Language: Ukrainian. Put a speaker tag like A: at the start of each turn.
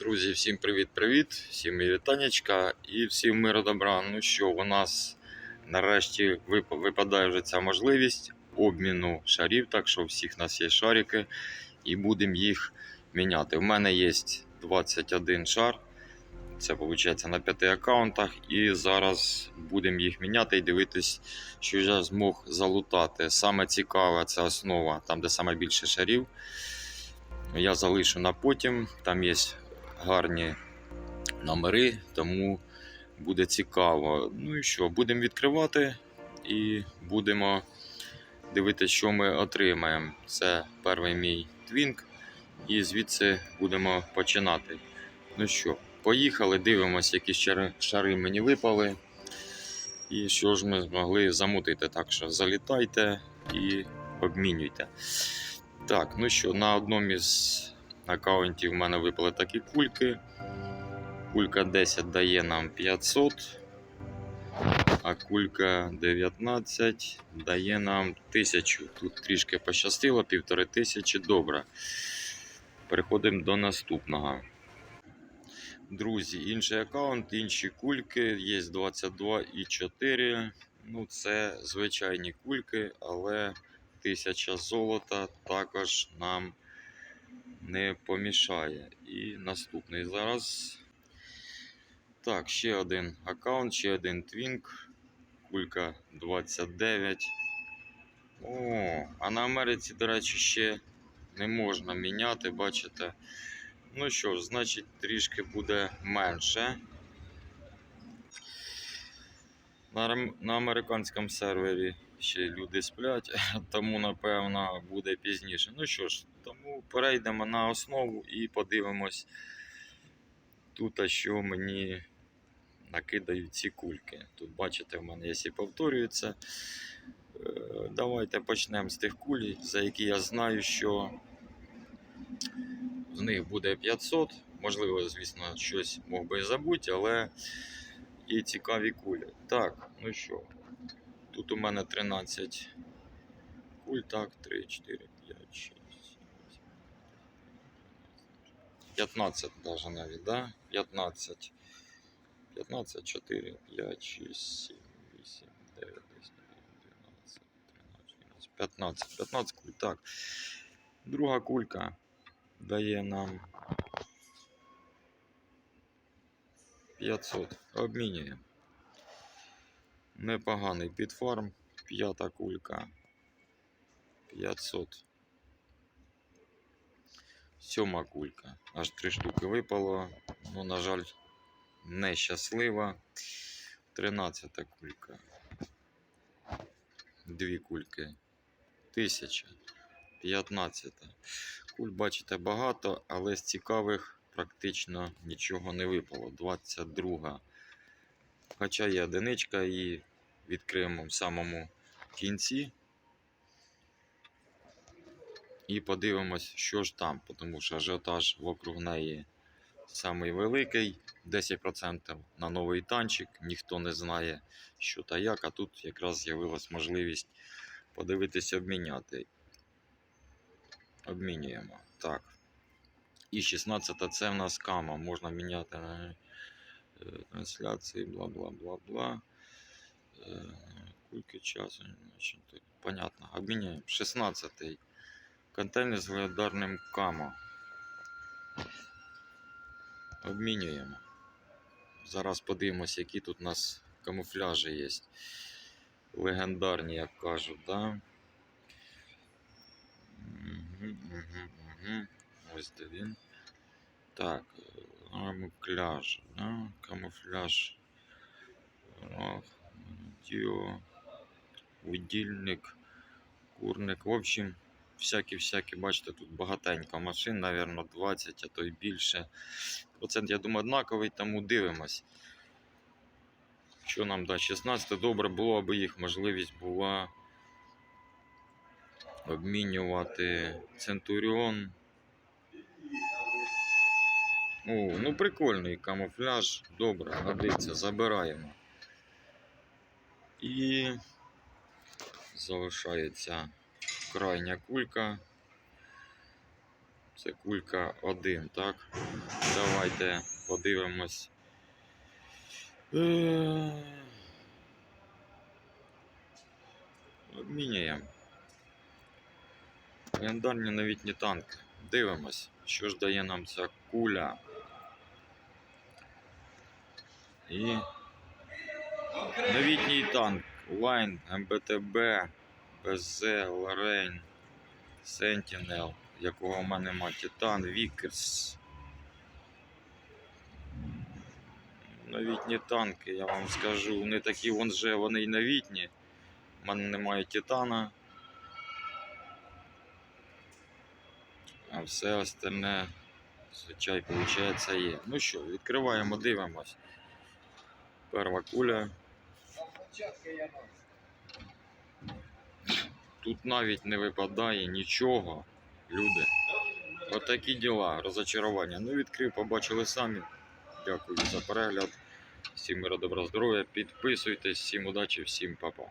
A: Друзі, всім привіт-привіт, всім мої вітанечка і всім миру добра. Ну що, у нас нарешті випадає вже ця можливість обміну шарів, так що у всіх нас є шарики і будемо їх міняти. У мене є 21 шар, це виходить на 5 аккаунтах, і зараз будемо їх міняти і дивитись, що я змог залутати. Саме цікаве це основа, там де саме більше шарів. Я залишу на потім. Там є гарні номери, тому буде цікаво. Ну і що, будемо відкривати і будемо дивитися, що ми отримаємо. Це перший мій твінк, і звідси будемо починати. Ну що, поїхали, дивимося, які шари, шари мені випали. І що ж ми змогли замутити. Так що залітайте і обмінюйте. Так, ну що, на одному із аккаунтів в мене випали такі кульки. Кулька 10 дає нам 500, а кулька 19 дає нам 1000. Тут трішки пощастило, півтори тисячі, добре. Переходимо до наступного. Друзі, інший аккаунт, інші кульки, є 22 і 4. Ну, це звичайні кульки, але 1000 золота також нам не помішає. І наступний зараз. Так, ще один аккаунт, ще один твінк. Кулька 29. О, а на Америці, до речі, ще не можна міняти, бачите. Ну що ж, значить, трішки буде менше. На, американському сервері ще люди сплять, тому напевно буде пізніше. Ну що ж, тому перейдемо на основу і подивимось тут, а що мені накидають ці кульки. Тут бачите, в мене є повторюється. Е, Давайте почнемо з тих куль, за які я знаю, що з них буде 500. Можливо, звісно, щось мог би забути, але і цікаві кулі. Так, ну що, тут у мене 13 куль, так, 3, 4, 5, 6, 7, 8, 15 даже навіть, да? 15. 15, 4, 5, 6, 7, 8, 9, 10, 12, 13, 14, 15. 15 куль, так. Друга кулька дає нам 500. Обмінюємо. Непоганий підфарм. П'ята кулька. 500. Сьома кулька. Аж три штуки випало. Ну, на жаль, нещаслива. 13 кулька. Дві кульки. Тисяча. 15. Куль, бачите, багато, але з цікавих практично нічого не випало. 22. Хоча є одиничка і відкриємо в самому кінці. І подивимось, що ж там, тому що ажіотаж вокруг неї самий великий, 10% на новий танчик, ніхто не знає, що та як, а тут якраз з'явилась можливість подивитися, обміняти. Обмінюємо. Так. І 16 це в нас кама. Можна міняти е, трансляції, бла Кульки часу. тут Понятно. Обміняємо. 16-й Контейнер з легендарним камо. Обмінюємо. Зараз подивимося, які тут у нас камуфляжі є. Легендарні, як кажуть, да? Угу, угу, угу. Ось де він. Так, камуфляж, да? Камуфляж. Ох, діо, удільник, курник. В общем, всякі-всякі, бачите, тут багатенько машин, напевно, 20, а то й більше. Процент, я думаю, однаковий, тому дивимось. Що нам дасть 16, добре було, аби їх можливість була обмінювати Центуріон. О, ну прикольний камуфляж. Добре, годиться, забираємо. І залишається крайня кулька. Це кулька 1, так? Давайте подивимось. Е, Обміняємо. Легендарні новітні танки. Дивимось, що ж дає нам ця куля. І новітній танк Лайн, МБТБ, БЗ, Лорейн, Сентінел, якого в мене нема Титан, Вікерс. Новітні танки, я вам скажу, не такі вон же вони й новітні. У мене немає Титана. А все остальне, звичай, виходить, є. Ну що, відкриваємо, дивимось. Перша куля. Тут навіть не випадає нічого, люди. Отакі діла, розочарування. Ну, відкрив, побачили самі. Дякую за перегляд. Всім мира, добра, здоров'я. Підписуйтесь, всім удачі, всім па-па.